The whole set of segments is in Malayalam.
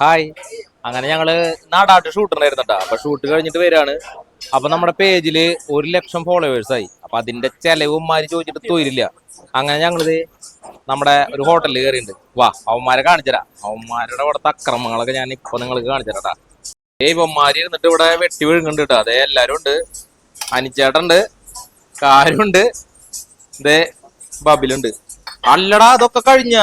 ഹായ് അങ്ങനെ ഞങ്ങൾ നാടാട്ട് ഷൂട്ട് ഉണ്ടായിരുന്നു കേട്ടോ അപ്പൊ ഷൂട്ട് കഴിഞ്ഞിട്ട് വരാണ്. അപ്പൊ നമ്മുടെ പേജിൽ ഒരു ലക്ഷം ഫോളോവേഴ്സ് ആയി. അപ്പൊ അതിന്റെ ചെലവുമാര് ചോദിച്ചിട്ട് തോരില്ല അങ്ങനെ ഞങ്ങളിത് നമ്മുടെ ഒരു ഹോട്ടലിൽ കയറിയിട്ടുണ്ട് വാ അവന്മാരെ കാണിച്ചരാ. അവന്മാരുടെ അവിടുത്തെ അക്രമങ്ങളൊക്കെ ഞാൻ ഇപ്പൊ നിങ്ങൾക്ക് കാണിച്ചരാട്ടാ. ഏ ഇവന്മാര് ഇരുന്നിട്ട് ഇവിടെ വെട്ടി വീഴുന്നുണ്ട് കേട്ടോ അതെ എല്ലാരും ഉണ്ട്. അനിച്ചേട്ടുണ്ട് കാരുണ്ട്. ഇതേ ബബിലുണ്ട്. അല്ലടാ അതൊക്കെ കഴിഞ്ഞ?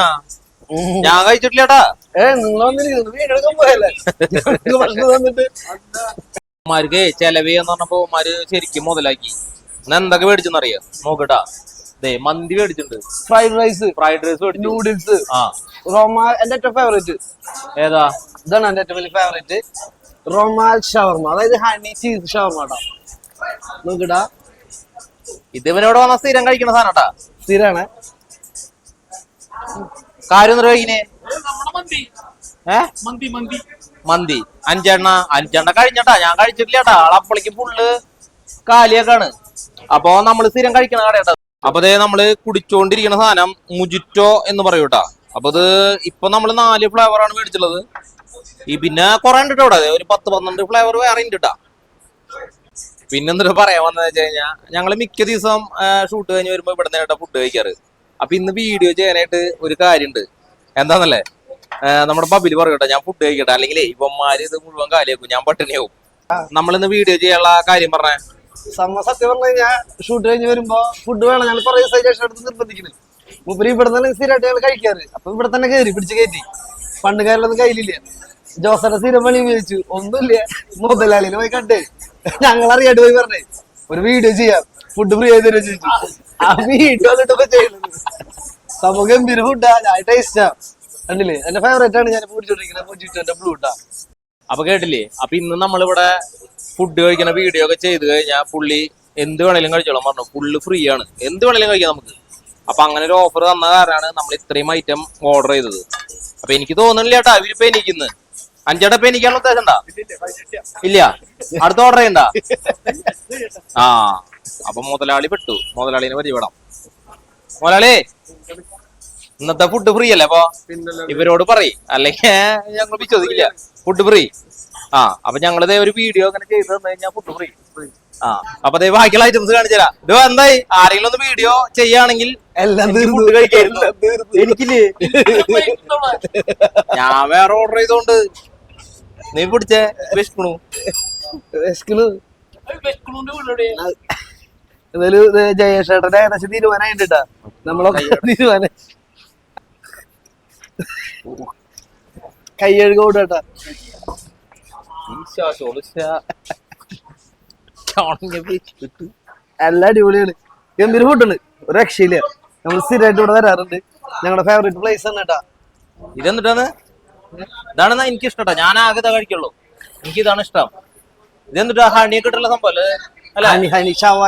ഞാൻ കഴിച്ചിട്ടില്ലടാ. ഏ നിങ്ങൾ വന്നിരിക്കുന്നു. വീടെടുക്കാൻ പോയല്ലേ? ഞങ്ങൾക്ക് ഭക്ഷണം തന്നിട്ട്? ഉമ്മാർക്ക് ചെലവ് എന്ന് പറഞ്ഞപ്പോ ഉമ്മാര് ശരിക്കും മുതലാക്കി. ഞാൻ എന്തൊക്കെ മേടിച്ചെന്നറിയാം? നോക്കട്ടാ. ദേ മന്തി മേടിച്ചിട്ടുണ്ട്. ഫ്രൈഡ് റൈസ് ഫ്രൈഡ് റൈസ് മേടിച്ചു. നൂഡിൽസ് ആ. റോമ എന്റെ ഏറ്റവും ഫേവറേറ്റ് ഏതാ? ഇതാണ് എന്റെ ഏറ്റവും വലിയ ഫേവറേറ്റ് റൊമാൽ ഷവർമ. അതായത് ഹണി ചീസ് ഷവർമ കേട്ടോ. നോക്കിടാ ഇത് ഇവനോട് വന്ന സ്ഥിരം കഴിക്കണ സാധനട്ടാ സ്ഥിരാണ്. കാര്യം ഏ? മന്തി മന്തി. മന്തി. അഞ്ചെണ്ണ അഞ്ചെണ്ണ കഴിഞ്ഞട്ടാ. ഞാൻ കഴിച്ചിട്ടില്ലട്ടാ. ആളപ്പളിക്ക് ഫുള്ള് കാലിയൊക്കെയാണ് അപ്പൊ നമ്മൾ സ്ഥിരം കഴിക്കണ കടയാട്ടാ. അപ്പൊ അതേ നമ്മൾ കുടിച്ചോണ്ടിരിക്കുന്ന സാധനം മുജിറ്റോ എന്ന് പറയൂട്ടാ അപ്പൊ അത് ഇപ്പൊ നമ്മൾ നാല് ഫ്ലേവർ ആണ് മേടിച്ചുള്ളത് ഈ പിന്നെ കുറെ ഉണ്ട് ദേ ഒരു പത്ത് പന്ത്രണ്ട് ഫ്ലേവർ വേറെ ഉണ്ട് ട്ടാ പിന്നെ എന്തിട്ട് പറയാൻ വന്നതെന്ന് വെച്ച് കഴിഞ്ഞാൽ ഞങ്ങൾ മിക്ക ദിവസം ഷൂട്ട് കഴിഞ്ഞ് വരുമ്പോ ഇവിടെ നേട്ടാ ഫുഡ് കഴിക്കാറ്. അപ്പൊ ഇന്ന് വീഡിയോ ചെയ്യാനായിട്ട് ഒരു കാര്യമുണ്ട് എന്താന്നല്ലേ? നമ്മുടെ ബബിൽ പറയട്ടെ ഞാൻ ഫുഡ് കഴിക്കട്ടെ. അല്ലെങ്കിൽ ഇവന്മാര് ഇത് മുഴുവൻ കാലിയാക്കും. ഞാൻ പട്ടിണിയാവും. നമ്മളിന്ന് വീഡിയോ ചെയ്യാനുള്ള കാര്യം പറഞ്ഞേ. സത്യം പറഞ്ഞു കഴിഞ്ഞാൽ ഷൂട്ട് കഴിഞ്ഞ് വരുമ്പോ ഫുഡ് വേണം. ഞാൻ കുറേ സജഷൻ എടുത്ത് നിർബന്ധിക്കുന്നത് മുപ്പര് ഇവിടെ തന്നെ സ്ഥിരമായിട്ട് ഞങ്ങൾ കഴിക്കാറ്. അപ്പൊ ഇവിടെ തന്നെ കയറി പിടിച്ച് കയറ്റി പണ്ട് കാലൊന്നും കയ്യിലില്ല. ജോസന്റെ സ്ഥിരം പണി ഉപയോഗിച്ചു. ഒന്നുമില്ല. മുതലാളിനെ പോയി കണ്ടേ. ഞങ്ങൾ അറിയാണ്ട് പോയി പറഞ്ഞേ. ഒരു വീഡിയോ ചെയ്യാം. ഫുഡ് ഫ്രീ ആയി തരുമോ ചോദിച്ചു. ആ ഇട്ട് വന്നിട്ടൊക്കെ ചെയ്യുന്നത് ഗംഭീര ഫുഡാ ഞാൻ ടേസ്റ്റാ കണ്ടില്ലേ? എന്റെ ഫേവറേറ്റ് ആണ് ഞാൻ പിടിച്ചോണ്ടിരിക്കുന്നത് മുജിറ്റോന്റെ ബ്ലൂ ഇട്ടാ അപ്പൊ കേട്ടില്ലേ? അപ്പൊ ഇന്ന് നമ്മളിവിടെ ഫുഡ് കഴിക്കുന്ന വീഡിയോ ഒക്കെ ചെയ്ത് കഴിഞ്ഞാൽ പുള്ളി എന്ത് വേണേലും കഴിച്ചോളാം പറഞ്ഞു. ഫുള്ള് ഫ്രീ ആണ്. എന്ത് വേണേലും കഴിക്കാം നമുക്ക്. അപ്പൊ അങ്ങനെ ഒരു ഓഫർ തന്ന കാരണമാണ് നമ്മൾ ഇത്രയും ഐറ്റം ഓർഡർ ചെയ്തത്. അപ്പൊ എനിക്ക് തോന്നുന്നില്ല കേട്ടാ ഇവരിപ്പോ എനിക്കിന്ന് അഞ്ചേട്ടാ ഇപ്പൊ എനിക്കാണോ ഉദ്ദേശം ഇല്ല അടുത്ത ഓർഡർ ചെയ്യണ്ട? ആ. അപ്പൊ മുതലാളി പെട്ടു. മുതലാളിനെ പരിചയപ്പെടാം മുതലാളി ഇന്നത്തെ ഫുഡ് ഫ്രീ അല്ലേ അപ്പൊ? ഇവരോട് പറയും. അല്ലെങ്കിൽ ഞങ്ങൾ വിശ്വസിക്കില്ല. ഫുഡ് ഫ്രീ ആ അപ്പൊ ഞങ്ങളിതേ ഒരു വീഡിയോ അങ്ങനെ ചെയ്ത് തന്നു കഴിഞ്ഞാൽ ഫുഡ് ഫ്രീ ആ അപ്പൊ ദേ ബാക്കിയുള്ള ഐറ്റംസ് കാണിച്ചുതരാ ഇത് എന്തായി? ആരെങ്കിലും ഒന്ന് വീഡിയോ ചെയ്യാണെങ്കിൽ എല്ലാം ഫുഡ് കഴിക്കായിരുന്നു. എല്ലാം എനിക്കില്ലേ? ഞാൻ വേറെ ഓർഡർ ചെയ്തോണ്ട്. നീ പിടിച്ചേ? വിഷ്ണു. വിഷ്ണു. വിഷ്ണുവിന്റെ വീടോടെ എന്തായാലും ജയേഷേട്ടന്റെ ഏകദേശം തീരുമാനമായിട്ടാ നമ്മളൊക്കെ തീരുമാനം. കൈയഴുക ഓടാട്ടാ എല്ലാ അടിപൊളിയാണ്. ഗംഭീര ഫുഡുണ്ട് ഒരു രക്ഷയില്ല. നമ്മൾ സ്ഥിരമായിട്ട് ഇവിടെ വരാറുണ്ട്. ഞങ്ങളുടെ ഫേവറേറ്റ് പ്ലേസ് ആണ് കേട്ടാ ഇതെന്നിട്ടാണ് ഇതാണ് എനിക്ക് ഇഷ്ടം ഞാൻ ആകെ കഴിക്കുള്ളൂ. എനിക്ക് ഇതാണ് ഇഷ്ടം. ഇതെന്നിട്ടാ ഹണിയൊക്കെ ഇട്ടുള്ള സംഭവം അല്ലേ? Honey honey ഷവ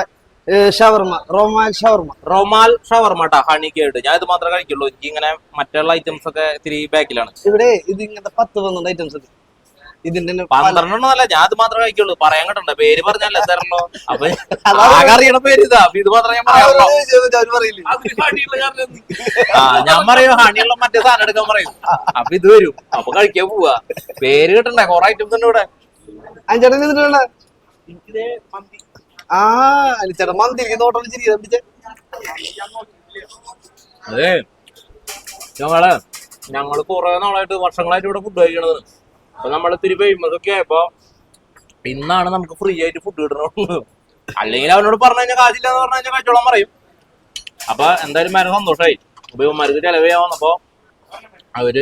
shawarma rumal shawarma. Rumal shawarma ട്ടാ ഹണി കേട്ട് ഞാൻ ഇത് മാത്രമേ കഴിക്കുള്ളൂ. എനിക്ക് ഇങ്ങനെ മറ്റുള്ള ഐറ്റംസ് ഒക്കെ ഇത്തിരി ബാക്കിലാണ്. ഇവിടെ ഇത് ഇങ്ങനത്തെ പത്ത് പന്ത്രണ്ട് ഐറ്റംസ് ഉണ്ട്. ഇതിന്റെ അല്ല ഞാൻ ഇത് മാത്രമേ കഴിക്കുള്ളൂ. പറയാൻ കേട്ടോ പേര് പറഞ്ഞല്ലേ തരണോ അപ്പൊ അറിയണ പേര് ഇതാ. അപ്പൊ ഇത് മാത്രമേ ഞാൻ പറയാറുള്ളൂ. ഞാൻ പറയും ഹണിയുള്ള മറ്റേ സാധനം എടുക്കാൻ പറയും. അപ്പൊ ഇത് വരും. അപ്പൊ കഴിക്കാൻ പോവാ. പേര് കിട്ടണ്ടേ? കൊറേ ഐറ്റംസ് ഉണ്ട് ഇവിടെ. അഞ്ചേട്ടൻ ആ അലിച്ചേട്ടൻ മന്തിരിക്ക് നോട്ടം ചിരിക്കാൻ പിടിച്ച അതെ. ഞങ്ങൾ കുറെ നാളായിട്ട് വർഷങ്ങളായിട്ട് ഇവിടെ ഫുഡ് കഴിക്കണത്. അപ്പൊ നമ്മൾ ഇത്തിരി ഫേമസ് ഒക്കെ ആയപ്പോ ഇന്നാണ് നമുക്ക് ഫ്രീ ആയിട്ട് ഫുഡ് കിട്ടണുള്ളൂ. അല്ലെങ്കിൽ അവനോട് പറഞ്ഞു കഴിഞ്ഞാൽ കാശില്ല എന്ന് പറഞ്ഞു കഴിഞ്ഞാൽ കച്ചവടം പറയും. അപ്പൊ എന്തായാലും മരം സന്തോഷമായി അപ്പൊ ഇവന്മാർക്ക് ചെലവ് ചെയ്യാൻ അവർ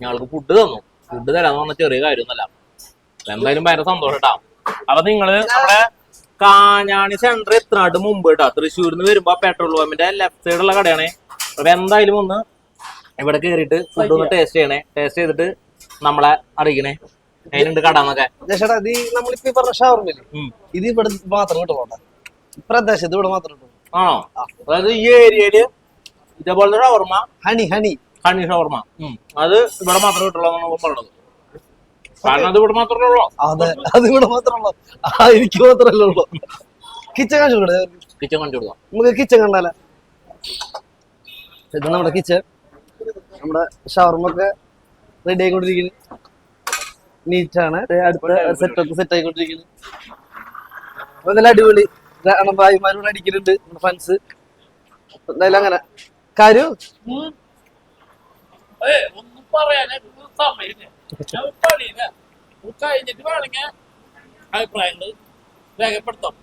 ഞങ്ങൾക്ക് ഫുഡ് തന്നു. ഫുഡ് തരാന്ന് പറഞ്ഞ ചെറിയ കാര്യമൊന്നുമല്ല. എന്തായാലും ഭയങ്കര സന്തോഷം കേട്ടാ അപ്പൊ നിങ്ങൾ നമ്മുടെ കാഞ്ഞാണി സെന്റർ എത്തനാട്ട് മുമ്പ് കേട്ടോ. തൃശ്ശൂരിൽ നിന്ന് വരുമ്പോ പെട്രോൾ പമ്പിന്റെ ലെഫ്റ്റ് സൈഡുള്ള കടയാണ്. അപ്പൊ എന്തായാലും ഒന്ന് ഇവിടെ കയറിയിട്ട് ഫുഡ് ഒന്ന് ടേസ്റ്റ് ചെയ്യണേ. ടേസ്റ്റ് ചെയ്തിട്ട് നമ്മളെ അറിയിക്കണേ അതിനുണ്ട് കട എന്നൊക്കെ. ചേട്ടാ ഇത് നമ്മളിപ്പോ ഈ പറഞ്ഞ ഷവർമില്ലേ ഇത് ഇവിടെ മാത്രം കിട്ടുള്ളൂ പ്രദേശത്ത് ഇവിടെ മാത്രം കിട്ടുള്ളൂ ആണോ? അതായത് ഈ ഏരിയയിൽ ഇതേപോലത്തെ shawarma honey honey. Honey shawarma അത് ഇവിടെ മാത്രം കിട്ടുള്ളൂ എന്നാണ് പറഞ്ഞത്. കാരണം അത് ഇവിടെ മാത്രമേ ഉള്ളൂ? അതെ അത് ഇവിടെ മാത്രമല്ലോ ആ എനിക്ക് മാത്രമല്ലേ ഉള്ളൂ. കിച്ചൺ കാണിച്ചു കിച്ചൺ കൊടുക്കാം. നമുക്ക് കിച്ചൺ കണ്ടാലേ? ഇത് നമ്മുടെ കിച്ചൺ. നമ്മുടെ ഷവർമൊക്കെ റെഡി ആയിക്കൊണ്ടിരിക്കുന്നു. നീറ്റാണ് അടുത്ത സെറ്റപ്പ് സെറ്റ് ആയിക്കൊണ്ടിരിക്കുന്നു. അപ്പൊ എന്തായാലും അടിപൊളി. കാരണം ഭായിമാരോട് അടിക്കുന്നുണ്ട് നമ്മുടെ ഫാൻസ് എന്തായാലും അങ്ങനെ. കാര്യം ഒന്നും സമയമില്ല? ഞാൻ കഴിഞ്ഞിട്ട് വേണമെങ്കിൽ അഭിപ്രായങ്ങൾ രേഖപ്പെടുത്താം?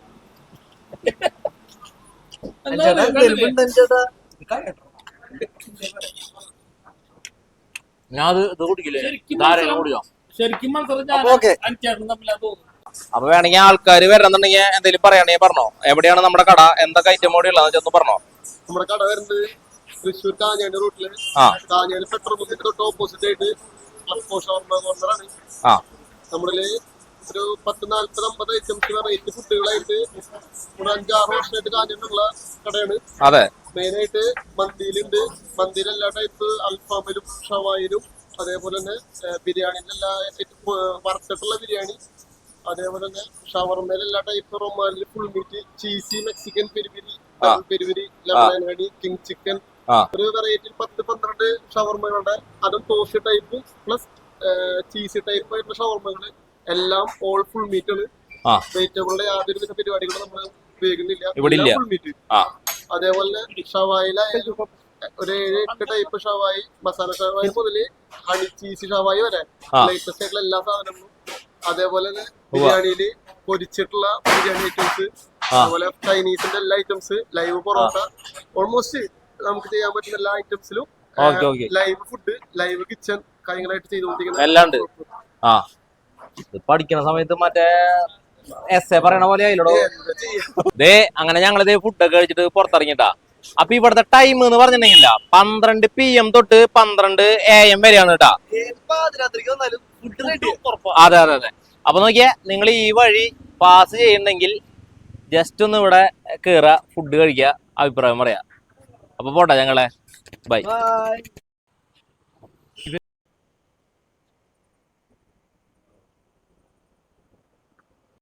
ഞാൻ ഇത് കുടിക്കില്ലേ? ധാരാളം കുടിക്കാം ശരിക്കും അപ്പൊ തമ്മിലാ തോന്നുന്നു വേണമെങ്കിൽ ആൾക്കാർ വരണമെന്നുണ്ടെങ്കിൽ എന്തെങ്കിലും പറയണെങ്കിൽ പറഞ്ഞോ. എവിടെയാണ് നമ്മുടെ കട? എന്തൊക്കെ ഐറ്റം കൂടി ഉള്ളത് ചെന്ന് പറഞ്ഞോ. നമ്മുടെ കട വരുന്നത് തൃശ്ശൂർ കാഞ്ഞാണി റൂട്ടിൽ. ആ. കാഞ്ഞാണി പെട്രോൾ പമ്പിന്റെ തൊട്ട് ഓപ്പോസിറ്റ് ആയിട്ട് ആ. നമ്മളിൽ ഒരു പത്ത് നാല്പത് അമ്പത് ഐറ്റംസ് റേറ്റ് ഫുഡുകളായിട്ട് ഒരു അഞ്ചാറ് വർഷമായിട്ട് കാഞ്ഞിട്ടുള്ള കടയാണ്. അതെ. മെയിൻ ആയിട്ട് മന്തിയിലുണ്ട് മന്തിയിൽ എല്ലാ ടൈപ്പ് അൽഫാമിലും ഷവായിലും അതേപോലെ തന്നെ ബിരിയാണിന്റെ എല്ലാ വറുത്തിട്ടുള്ള ബിരിയാണി. അതേപോലെ തന്നെ ഷവർമയിൽ എല്ലാ type റൊമാനിൽ full meat cheesy Mexican peri peri peri peri lemon king chicken ഒരു വെറൈറ്റി പത്ത് പന്ത്രണ്ട് ഷവർമകളുടെ അതും toast type plus cheese type ആയിട്ടുള്ള ഷവർമകൾ. എല്ലാം ഓൾ ഫുൾ മീറ്റ് ആണ്. വെജിറ്റബിളുടെ യാതൊരു വിധ പരിപാടികളും നമ്മൾ ഉപയോഗിക്കുന്നില്ല. ഫുൾ മീറ്റ് അതേപോലെ ഷവായിലായാലും ഒരു ഏഴ് എട്ട് ടൈപ്പ് ഷവായി മസാല ഷവായി മുതൽ ഹണി ചീസ് ഷവായി വരെ. ലേറ്റസ്റ്റ് ആയിട്ടുള്ള എല്ലാ സാധനങ്ങളും. അതേപോലെ തന്നെ ബിരിയാണിയിൽ പൊരിച്ചിട്ടുള്ള ബിരിയാണി ഐറ്റംസ്. അതുപോലെ ചൈനീസിന്റെ എല്ലാ ഐറ്റംസ് ലൈവ് പൊറോട്ട. ഓൾമോസ്റ്റ് നമുക്ക് ചെയ്യാൻ പറ്റുന്ന എല്ലാ ഐറ്റംസിലും okay okay. Live food live kitchen കാര്യങ്ങളായിട്ട് ചെയ്തുകൊണ്ടിരിക്കുന്നത്. എല്ലാം ഉണ്ട്. ആ. ഇത് പഠിക്കുന്ന സമയത്ത് മറ്റേ എസ് എ പറയണ പോലെ ആയില്ലോ ദേ അങ്ങനെ ഞങ്ങൾ ഇതേ ഫുഡൊക്കെ കഴിച്ചിട്ട് പുറത്തിറങ്ങിട്ടാ. അപ്പൊ ഇവിടുത്തെ ടൈം എന്ന് പറഞ്ഞിട്ടുണ്ടെങ്കില പന്ത്രണ്ട് പി എം തൊട്ട് പന്ത്രണ്ട് എ എം വരെയാണ് കേട്ടാ. അതെ അതെ അതെ. അപ്പൊ നോക്കിയേ നിങ്ങൾ ഈ വഴി പാസ് ചെയ്യണ്ടെങ്കിൽ ജസ്റ്റ് ഒന്ന് ഇവിടെ കേറുക ഫുഡ് കഴിക്കുക അഭിപ്രായം പറയാ. അപ്പൊ പോട്ടെ ഞങ്ങളെ. Bye. Bye.